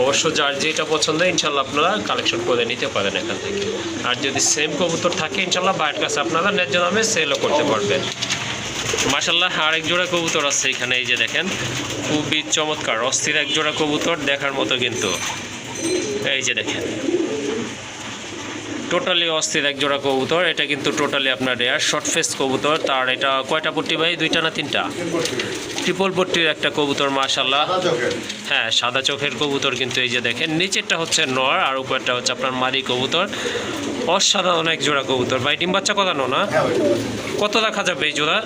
অবশ্য যার যেটা পছন্দ ইনশাল্লাহ আপনারা কালেকশন করে নিতে পারেন এখান থেকে। আর যদি সেম কবুতর থাকে ইনশাল্লাহ বাইরের কাছে আপনারা ন্যায্য দামে সেলও করতে পারবেন। মার্শাল্লাহ আরেক জোড়া কবুতর আছে এখানে এই যে দেখেন। খুবই চমৎকার অস্থির এক জোড়া কবুতর দেখার মতো কিন্তু। এই যে দেখেন। টোটালি অস্থির এক জোড়া কবুতর। এটা কিন্তু টোটালি আপনার রেয়ার শর্ট ফেস কবুতর। তার এটা কয়টা পট্টি ভাই? দুইটা না তিনটা? ট্রিপল পট্টির একটা কবুতর মাশাল্লাহ হ্যাঁ সাদা চোখের কবুতর কিন্তু এই যে দেখেন। নিচেরটা হচ্ছে নর আর উপরটা হচ্ছে আপনার মাদি কবুতর। অসাধারণ এক জোড়া কবুতর। ভাই ডিম বাচ্চা করানো না? হ্যাঁ কত রাখা যাবে এই জোড়া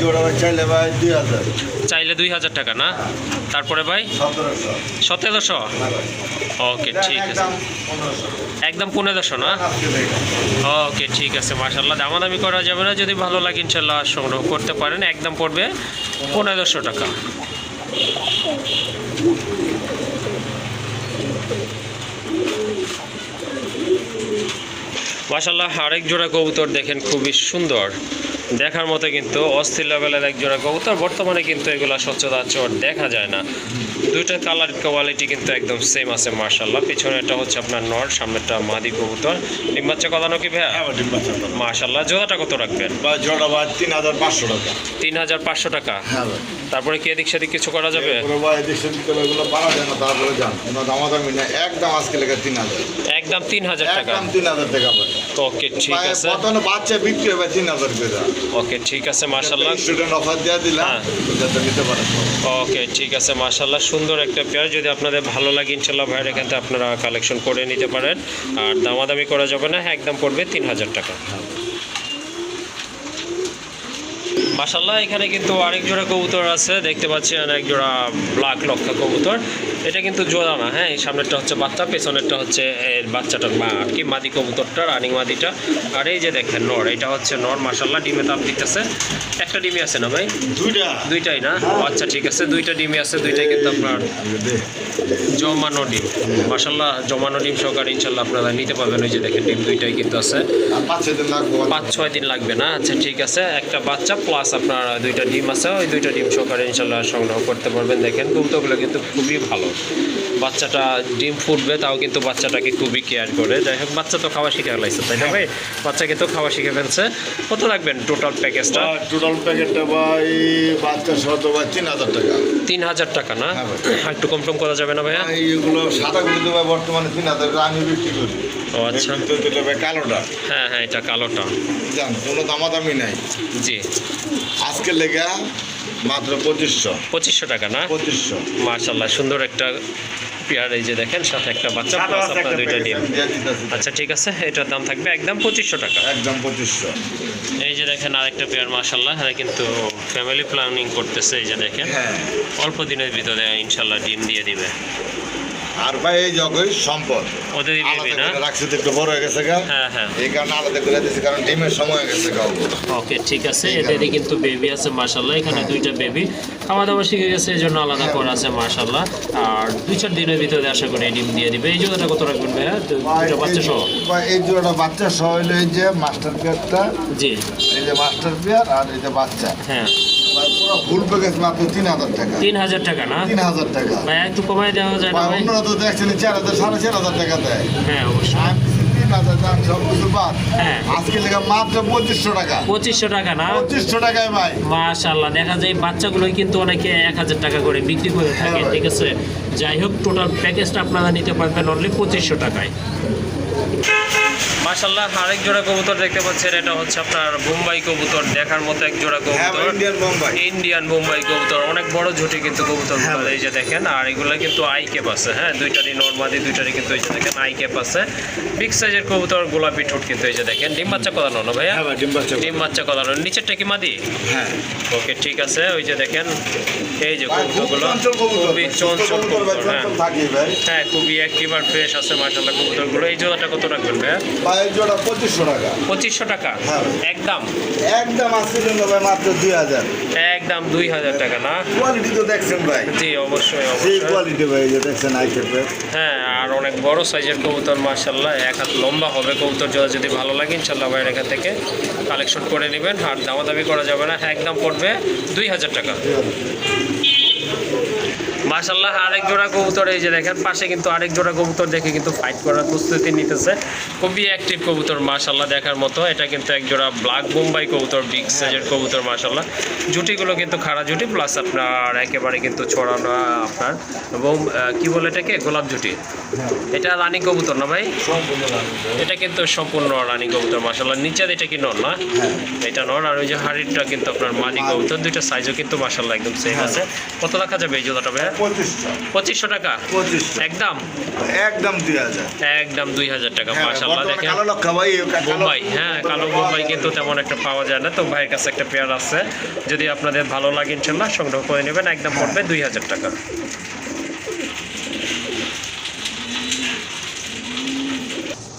জোড়া ভাই চাইলে ভাই দুই হাজার। চাইলে দুই হাজার টাকা না? তারপরে ভাই? সতেরোশো। ওকে ঠিক আছে। একদম পনেরোশো। একদম পনেরোশো না? ওকে ঠিক আছে মার্শাল্লাহ দামাদামি করা যাবে না। যদি ভালো লাগে ইনশাল্লাহ সংগ্রহ করতে পারেন। একদম পড়বে পনেরোশো টাকা। মাসাল্লাহ আরেক জোড়া কবুতর দেখেন খুবই সুন্দর। দেখার মতো কিন্তু অস্থির লেভেলের এক জোড়া কবুতর। বর্তমানে কিন্তু এগুলো সচরাচর দেখা যায় না। দুইটার কালার কোয়ালিটি কিন্তু একদম সেম আছে মার্শাল্লাহ পিছনে এটা হচ্ছে আপনার নর সামনেটা মাদি কবুতর। ডিম বাচ্চা কদানো কি ভাইয়া? হ্যাঁ ডিম বাচ্চা মার্শাল্লাহ জোড়াটা কত রাখবেন? জোড়া ভাই তিন হাজার পাঁচশো টাকা। তিন হাজার পাঁচশো টাকা? হ্যাঁ তারপরে কি এদিক সেদিক কিছু করা যাবে? ভাই একদম আজকে লেগে তিন হাজার। একদম তিন হাজার টাকা? একদম তিন হাজার টাকা ভাই। ওকে ঠিক আছে। বাচ্চা বিক্রি হবে তিন হাজার ওকে ঠিক আছে মার্শাল্লাহ স্টুডেন্ট অফার দিয়ে দিলাম হ্যাঁ। নিতে পারেন ওকে ঠিক আছে মার্শাল্লাহ সুন্দর একটা পেয়ার। যদি আপনাদের ভালো লাগে, ইনশাল্লাহ ভাইয়ের এখান থেকে আপনারা কালেকশন করে নিতে পারেন। আর দামাদামি করা যাবে না, একদম পড়বে তিন হাজার টাকা। মাসাল্লাহ এখানে কিন্তু আরেক জোড়া কবুতর আছে, দেখতে পাচ্ছি এক জোড়া ব্ল্যাক লক্ষা কবুতর। এটা কিন্তু জোড়া না হ্যাঁ? এই সামনেরটা হচ্ছে বাচ্চা পেছনেরটা হচ্ছে এর বাচ্চাটার মা আর কি মাদি কবুতরটা রানিং মাদিটা। আর এই যে দেখেন নর এটা হচ্ছে নর মাসাল্লাহ ডিমে তাপ দিতেছে। একটা ডিমে আছে না ভাই? দুইটা। দুইটাই না? আচ্ছা ঠিক আছে দুইটা ডিমে আছে দুইটাই কিন্তু আপনার জমানো ডিম। মাসাল্লাহ জমানো ডিম সহকারে ইনশাল্লাহ আপনারা নিতে পারবেন। ওই যে দেখেন ডিম দুইটাই কিন্তু আছে। পাঁচ ছয় দিন লাগবে। পাঁচ ছয় দিন লাগবে না? আচ্ছা ঠিক আছে একটা বাচ্চা প্লাস আপনার দুইটা ডিম আছে ওই দুইটা ডিম সহকারে ইনশাল্লাহ সংগ্রহ করতে পারবেন। দেখেন কবুতরগুলো কিন্তু খুবই ভালো। বাচ্চাটা ডিম ফুটবে তাও কিন্তু বাচ্চাটাকে খুবই কেয়ার করে। যাই হোক বাচ্চা তো খাওয়া শিখে ফেলাইছে তাই না ভাই? বাচ্চাকে তো খাওয়া শিখে ফেলছে। কত রাখবেন টোটাল প্যাকেজটা টোটাল প্যাকেজটা ভাই বাচ্চা সহ তো ভাই তিন হাজার টাকা। তিন হাজার টাকা না? হ্যাঁ একটু কম টম করা যাবে না ভাইয়া? এইগুলো সাদাগুলো তো ভাই বর্তমানে তিন হাজার টাকা আমি বিক্রি করি। ও আচ্ছা। কালোটা। হ্যাঁ হ্যাঁ এটা কালোটা। জান কোনো দামাদামি নাই। জি। আজকে লেগা মাত্র পঁচিশশো। পঁচিশশো টাকা না? পঁচিশশো। মার্শাল্লাহ সুন্দর একটা পেয়ার এই যে দেখেন সাথে একটা বাচ্চা প্লাস আপনার দুইটা ডিম। আচ্ছা ঠিক আছে এটার দাম থাকবে একদম পঁচিশশো টাকা। একদম পঁচিশশো। এই যে দেখেন আরেকটা পেয়ার মার্শাল্লাহ হ্যাঁ কিন্তু ফ্যামিলি প্ল্যানিং করতেছে এই যে দেখেন। হ্যাঁ। অল্প দিনের ভিতরে ইনশাল্লাহ ডিম দিয়ে দিবে। আর ভাই এই জগই সম্পদ। রাখছি তো একটু বড় হয়ে গেছে গা। হ্যাঁ হ্যাঁ। এই কারণে আলাদা করে দিয়েছি কারণ ডিমের সময় হয়ে গেছে গাও ওকে ঠিক আছে। এদেরই কিন্তু বেবি আছে মার্শাল্লাহ এখানে দুইটা বেবি খাওয়া দাওয়া শিখে গেছে এই জন্য আলাদা করা আছে মার্শাল্লাহ আর দুই চার দিনের ভিতরে আশা করি ডিম দিয়ে দিবে। এই জোড়াটা কত রাখবেন ভাইয়া? দুইটা বাচ্চা সহ? এই জোড়া বাচ্চা সহ হইল এই যে মাস্টার পেয়ারটা। জি। এই যে মাস্টার পেয়ার আর এই যে বাচ্চা। হ্যাঁ। ফুল প্যাকেজ মাত্র তিন হাজার টাকা। তিন হাজার টাকা না? তিন হাজার টাকা। ভাই একটু কমাই দেওয়া যায় না অন্যরা তো দেখছেন চার হাজার সাড়ে চার হাজার টাকা দেয়। হ্যাঁ অবশ্যই। তিন হাজার দাম সব কিছু বাদ। আজকে মাত্র পঁচিশশো টাকা। পঁচিশশো টাকা না? পঁচিশশো টাকায় ভাই। মাশাল্লাহ দেখা যায় বাচ্চাগুলো কিন্তু অনেকে এক হাজার টাকা করে বিক্রি করে থাকে হ্যাঁ ঠিক আছে? যাই হোক টোটাল প্যাকেজটা আপনারা নিতে পারবেন অনলি পঁচিশশো টাকায়। মাশাল্লাহ আরেক জোড়া কবুতর দেখতে পাচ্ছেন এটা হচ্ছে আপনার বোম্বাই কবুতর দেখার মতো এক জোড়া হ্যাঁ কবুতর। ইন্ডিয়ান বোম্বাই কবুতর অনেক বড় ঝুটি কিন্তু কবুতর হ্যাঁ এই যে দেখেন আর এগুলো কিন্তু আই ক্যাপ আছে হ্যাঁ দুইটারই নর্মাদি দুইটারই কিন্তু এই যে দেখেন আই ক্যাপ আছে। বিগ সাইজের কবুতর গোলাপি ঠোঁট কিন্তু এই যে দেখেন। ডিম বাচ্চা কদানো না ভাইয়া? হ্যাঁ ডিম বাচ্চা কদানো নিচেরটা কি মাদি? হ্যাঁ। ওকে ঠিক আছে ওই যে দেখেন এই যে কবুতরগুলো। খুবই চঞ্চল কবুতর হ্যাঁ। হ্যাঁ খুবই আর ফ্রেশ আছে মার্শাল্লাহ কবুতরগুলো। এই জোড়াটা কত রাখবেন ভাইয়া? ভাই জোড়া পঁচিশশো টাকা। পঁচিশশো টাকা? হ্যাঁ। একদম একদম জন্য ভাই মাত্র দুই হাজার। একদম দুই হাজার টাকা না? কোয়ালিটি তো দেখছেন ভাই। জি অবশ্যই অবশ্যই। কোয়ালিটি ভাই যে দেখছেন হ্যাঁ আর অনেক বড় সাইজের কবুতর মার্শাল্লাহ এক হাত লম্বা হবে কবুতর জোড়া যদি ভালো লাগে ইনশাল্লাহ ভাইয়ের এখান থেকে কালেকশন করে নেবেন। আর দামাদামি করা যাবে না একদম পড়বে দুই হাজার টাকা। মার্শাল্লাহ আরেক জোড়া কবুতর, এই যে দেখেন, পাশে কিন্তু আরেক জোড়া কবুতর দেখে কিন্তু ফাইট করার প্রস্তুতি নিতেছে। খুবই অ্যাক্টিভ কবুতর মার্শাল্লাহ দেখার মতো। এটা কিন্তু এক জোড়া ব্ল্যাক বোম্বাই কবুতর বিগ সাইজের কবুতর মার্শাল্লাহ জুটিগুলো কিন্তু খাড়া জুটি প্লাস আপনার একেবারে কিন্তু ছড়ানো আপনার এবং কি বলে এটাকে? গোলাপ জুটি। এটা রানী কবুতর না ভাই? এটা কিন্তু সম্পূর্ণ রানী কবুতর মার্শাল্লাহ নিচের এটা কি নর না? এটা নর, আর ওই যে হাড়িটা কিন্তু আপনার মাদি কবুতর। দুইটা সাইজও কিন্তু মার্শাল্লাহ একদম সেম আছে। কত রাখা যাবে এই জোড়াটা ভাই পঁচিশশো। পঁচিশশো টাকা? পঁচিশশো। একদম? একদম দুই হাজার। একদম দুই হাজার টাকা হ্যাঁ, দেখেন। কালো লক্ষা ভাই বোম্বাই হ্যাঁ কালো বোম্বাই কিন্তু তেমন একটা পাওয়া যায় না তো ভাইয়ের কাছে একটা পেয়ার আছে। যদি আপনাদের ভালো লাগে ইনশাল্লাহ সংগ্রহ করে নেবেন একদম পড়বে দুই হাজার টাকা।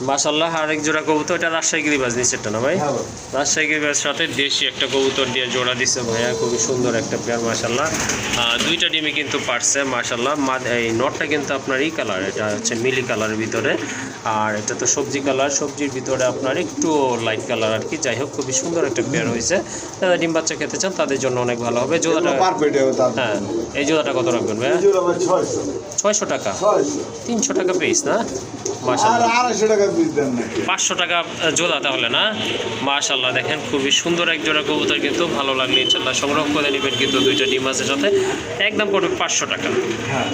মাসাল্লাহ আরেক জোড়া কবুতর এটা রাজশাহী গিরিবাজ নিচেরটা না ভাই? হ্যাঁ। রাজশাহী গিরিবাজ সাথে দেশি একটা কবুতর দিয়ে জোড়া দিছে ভাইয়া খুবই সুন্দর একটা পেয়ার মাসাল্লাহ দুইটা ডিমে কিন্তু পারছে মাসাল্লাহ এই নটটা কিন্তু আপনার এই কালার এটা হচ্ছে মিলি কালারের ভিতরে। আর এটা তো সবজি কালার সবজির ভিতরে আপনার একটু লাইট কালার আর কি। যাই হোক খুবই সুন্দর একটা পেয়ার হয়েছে যারা ডিম বাচ্চা খেতে চান তাদের জন্য অনেক ভালো হবে। জোড়াটা হ্যাঁ এই জোড়াটা কত রাখবেন ভাইয়া? ছয়শো। টাকা। তিনশো টাকা পিস না? মাসাল্লাহ আড়াইশো টাকা পাঁচশো টাকা জোড়া তাহলে না? মাশাল্লাহ দেখেন খুবই সুন্দর এক জোড়া কবুতর কিন্তু ভালো লাগলে ইনশাল্লাহ সংগ্রহ করে নেবেন কিন্তু দুইটা ডিম আছে সাথে। একদম পড়বে পাঁচশো টাকা। হ্যাঁ।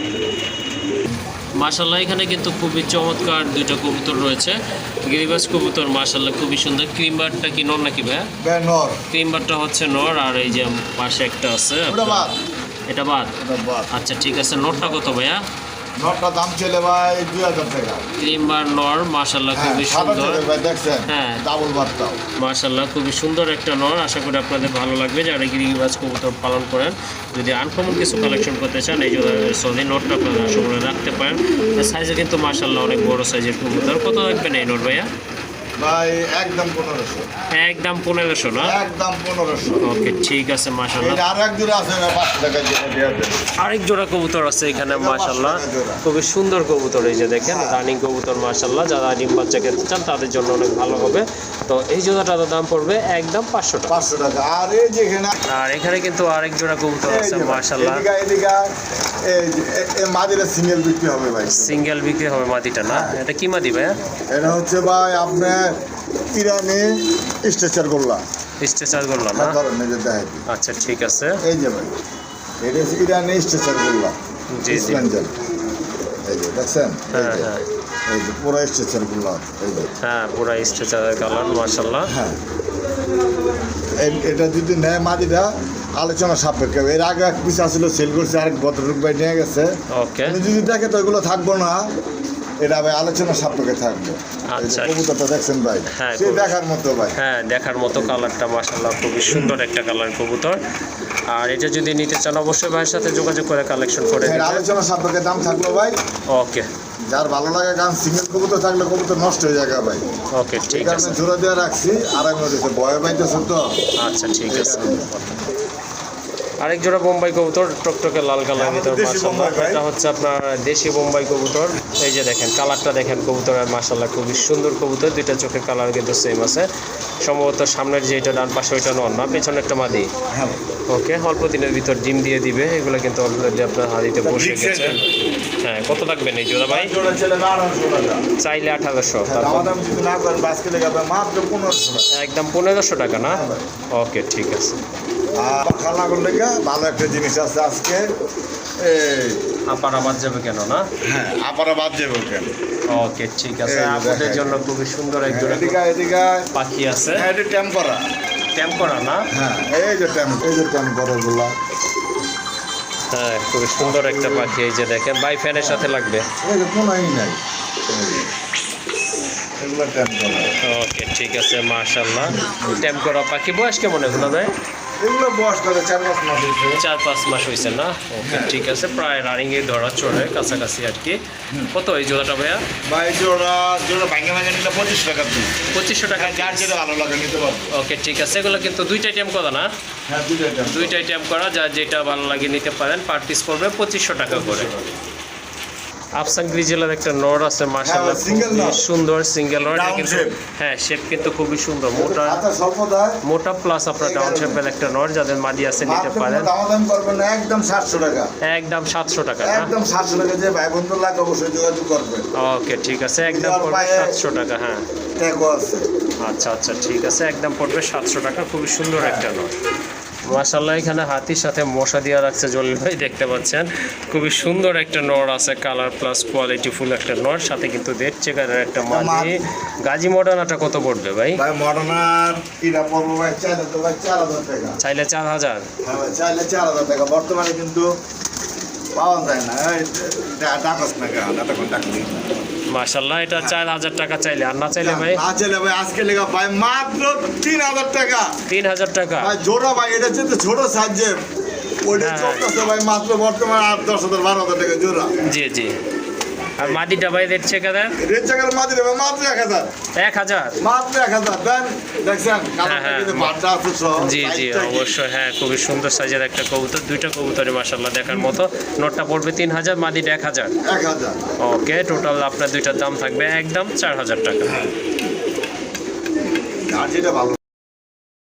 মাশাল্লাহ এখানে কিন্তু খুবই চমৎকার দুইটা কবুতর রয়েছে। গিরিবাস কবুতর মাশাল্লাহ খুবই সুন্দর। ক্রিমবারটা কি নর নাকি ভাইয়া? ব্যানর ক্রিমবারটা হচ্ছে নর আর এই যে পাশে একটা আছে এটা বাদ। আচ্ছা ঠিক আছে নরটা কত ভাইয়া? নটটা দাম চলে ভাই দুই হাজার টাকা। ক্রিমবার নর মাশাল্লাহ হ্যাঁ খুবই সুন্দর। ভাই দেখছেন? হ্যাঁ। ডাবল খুবই সুন্দর একটা নর আশা করি আপনাদের ভালো লাগবে। যারা গিরিবাজ কবুতর পালন করেন যদি আনকমন কিছু কালেকশন করতে চান এই সলি নটটা আপনারা সংগ্রহ রাখতে পারেন। সাইজে কিন্তু মার্শাল্লাহ অনেক বড় সাইজের কবুতর। কত রাখবেন এই নট ভাইয়া? ভাই একদম পনেরোশো। একদম পনেরোশো না? একদম পনেরোশো। ওকে ঠিক আছে মার্শাল্লাহ আর এক জোড়া আছে ভাই পাঁচশো টাকা দিয়ে দিয়ে দেন। আরেক জোড়া কবুতর আছে এখানে। খুবই সুন্দর কবুতর এই যে দেখেন হ্যাঁ। রানিং কবুতর যারা ডিম বাচ্চা খেতে চান তাদের জন্য অনেক ভালো হবে। তো এই জোড়াটার দাম পড়বে একদম পাঁচশো টাকা। পাঁচশো টাকা। আর এই যে এখানে আর এখানে কিন্তু আরেক জোড়া কবুতর আছে ভাই, মাদিরা সিঙ্গেল বিক্রি হবে ভাই। সিঙ্গেল বিক্রি হবে মাটিটা না? এটা কি মাটি ভাইয়া? এটা হচ্ছে ভাই আপনার ইরানি স্ট্রেচার গোল্লা। স্ট্রেচার করল না? ধরেন নিজের দেখাই। আচ্ছা ঠিক আছে। এই যে ভাই এটা হচ্ছে ইরানি স্ট্রেচার গোল্লা। জি জি। এই যে দেখছেন? এই হ্যাঁ যে, হ্যাঁ। এই যে পুরো স্ট্রেচার গোল্লা এই যে। হ্যাঁ পুরো স্ট্রেচারের কালার মার্শাল্লাহ হ্যাঁ। এটা যদি নেয় মাদিটা আলোচনা সাপেক্ষে। এর আগে এক পিস আসলে সেল করছে আরেক ভদ্রলোক ভাই নিয়ে গেছে। ওকে। যদি দেখে তো এগুলো থাকব না এটা ভাই আলোচনা সাপেক্ষে থাকবে। আচ্ছা। কবুতরটা দেখছেন ভাই? হ্যাঁ, সে দেখার মতো ভাই। হ্যাঁ দেখার মতো কালারটা মার্শাল্লাহ খুবই সুন্দর একটা কালার কবুতর। আর এটা যদি নিতে চান অবশ্যই ভাইয়ের সাথে যোগাযোগ করে কালেকশন করে এর আলোচনা সাপেক্ষে দাম থাকল ভাই। ওকে। যার ভালো লাগে গান সিঙ্গেল কবুতর থাকলে কবুতর নষ্ট হয়ে যাবে ভাই। ওকে ঠিক আছে। জোড়া দেওয়া রাখছি। আর আমি ভয় পাইতেছে তো। আচ্ছা ঠিক আছে। আরেক জোড়া বোম্বাই কবুতর টকটকে লাল কালার ভিতর মাশাল্লাহ এটা হচ্ছে আপনার দেশি বোম্বাই কবুতর। এই যে দেখেন কালারটা দেখেন কবুতরের মাশাল্লাহ খুবই সুন্দর কবুতর। দুইটা চোখের কালার কিন্তু সেম আছে। সম্ভবত সামনের যে এটা ডান পাশে ওইটা নন না? পেছনে একটা মাদি? হ্যাঁ ওকে অল্প দিনের ভিতর ডিম দিয়ে দিবে। এগুলো কিন্তু অলরেডি আপনার হাড়িতে বসে গেছে। হ্যাঁ কত লাগবেন এই জোড়া ভাই? চাইলে আঠারোশো হ্যাঁ, একদম পনেরোশো টাকা না? হ্যাঁ ওকে ঠিক আছে। আর খালনা করলে ভালো একটা জিনিস আছে আজকে। এই আপার আবার যাবে কেন না? হ্যাঁ আপারা বাদ যাবে কেন? ওকে ঠিক আছে। আপনাদের জন্য খুবই সুন্দর এদিকে এদিকে। পাখি আছে। হ্যাঁ এটা ট্যাম্প করা ট্যাম্প করা না? হ্যাঁ এই যে ট্যাম্প এই যে ট্যাম্প করা গুলা হ্যাঁ খুবই সুন্দর একটা পাখি এই যে দেখেন। বাই ফ্যানের সাথে লাগবে? কোনোই নাই। ওকে ঠিক আছে মাশাল্লাহ ট্যাম্প করা পাখি। বয়স কেমন এগুলো ভাই? এগুলো বয়স করে চার পাঁচ মাস হয়েছে। চার পাঁচ মাস হয়েছে না? ওকে ঠিক আছে প্রায় রানিং এ ধরা চড়ে কাছাকাছি আর কি। কত এই জোড়াটা ভাইয়া? ভাই জোড়া জোড়া ভাঙে ভাঙে নিলে পঁচিশ টাকা পঁচিশশো টাকা যার যেটা ভালো লাগে নিতে পারব। ওকে ঠিক আছে এগুলো কিন্তু দুইটাই ট্যাম্প করা না? হ্যাঁ দুইটাই ট্যাম্প করা যেটা ভালো লাগে নিতে পারেন পার পিস পড়বে পঁচিশশো টাকা করে। আফসান গ্রিজেলের একটা নর আছে মার্শাল্লাহ হ্যাঁ, সুন্দর সিঙ্গেল নর কিন্তু হ্যাঁ শেপ কিন্তু খুবই সুন্দর। মোটা মোটা প্লাস আপনার ডাউন শেপের একটা নর যাদের মাদি আছে নিতে পারেন। দামাদামি করবেন না একদম সাতশো টাকা। একদম সাতশো টাকা না? একদম সাতশো টাকা যে ভাই বন্ধু লাগে অবশ্যই যোগাযোগ করবেন। ওকে ঠিক আছে একদম পড়বে পায়ে- সাতশো টাকা হ্যাঁ। আছে। আচ্ছা আচ্ছা ঠিক আছে একদম পড়বে সাতশো টাকা খুবই সুন্দর একটা নর মাসাল্লাহ এখানে হাতির সাথে মশা দিয়ে রাখছে জলিল ভাই দেখতে পাচ্ছেন। খুবই সুন্দর একটা নর আছে কালার প্লাস কোয়ালিটি ফুল একটা নর সাথে কিন্তু দেড় চেকারের একটা মাদি। গাজী মডার্নাটা কত পড়বে ভাই? ভাই মডার্নার ইটা পড়ব ভাই চাইলে চার হাজার টাকা। চাইলে চার হাজার? হ্যাঁ চাইলে চার হাজার টাকা। বর্তমানে কিন্তু পাওয়া যায় না। ডাকস না মাশাল্লাহ এটা চার হাজার টাকা চাইলে আর না চাইলে ভাই? না চলে ভাই আজকে লেগা ভাই মাত্র তিন হাজার টাকা। তিন হাজার টাকা? ভাই জোড়া ভাই এটা হচ্ছে ছোট সাইজের। ওইটা হ্যাঁ। চলতেছে ভাই মাত্র বর্তমানে আট দশ হাজার বারো হাজার টাকা জোড়া। জি জি। আর মাদিটা ভাই রেট ছেকে দেন। রেড চাকার মাঝে দেবে মাত্র এক হাজার। এক হাজার? মাত্র এক হাজার দেন দেখছেন কালারটা হ্যাঁ। বাড্ডা আছে সব জি জি অবশ্যই হ্যাঁ খুবই সুন্দর সাইজের একটা কবুতর দুইটা কবুতরই মাসাল্লাহ দেখার মতো। নোটটা পড়বে তিন হাজার মাদিটা এক হাজার। এক হাজার। ওকে টোটাল আপনার দুইটার দাম থাকবে একদম চার হাজার টাকা। আর যেটা ভালো